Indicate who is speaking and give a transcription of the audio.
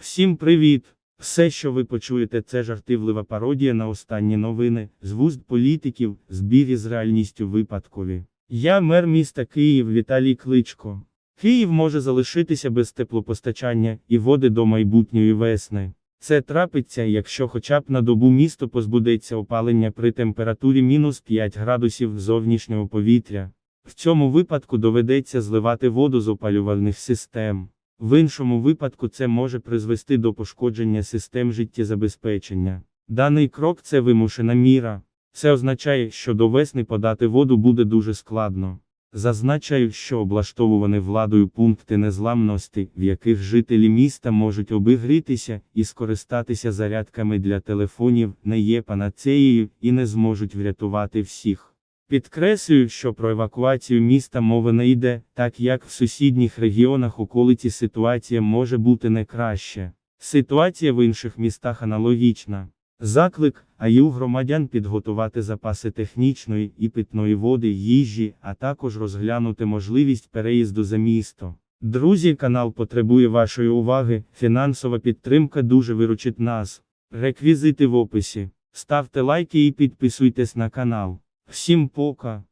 Speaker 1: Всім привіт! Все, що ви почуєте, це жартівлива пародія на останні новини, з вуст політиків, збір із реальністю випадкові. Я мер міста Київ Віталій Кличко. Київ може залишитися без теплопостачання і води до майбутньої весни. Це трапиться, якщо хоча б на добу місто позбудеться опалення при температурі мінус 5 градусів зовнішнього повітря. В цьому випадку доведеться зливати воду з опалювальних систем. В іншому випадку це може призвести до пошкодження систем життєзабезпечення. Даний крок це вимушена міра. Це означає, що до весни подати воду буде дуже складно. Зазначаю, що облаштовувані владою пункти незламності, в яких жителі міста можуть обігрітися і скористатися зарядками для телефонів, не є панацеєю і не зможуть врятувати всіх. Підкреслюю, що про евакуацію міста мови не йде, так як в сусідніх регіонах околиці ситуація може бути не краще. Ситуація в інших містах аналогічна. Заклик, а й у громадян підготувати запаси технічної і питної води, їжі, а також розглянути можливість переїзду за місто. Друзі, канал потребує вашої уваги, фінансова підтримка дуже виручить нас. Реквізити в описі. Ставте лайки і підписуйтесь на канал. Всім пока.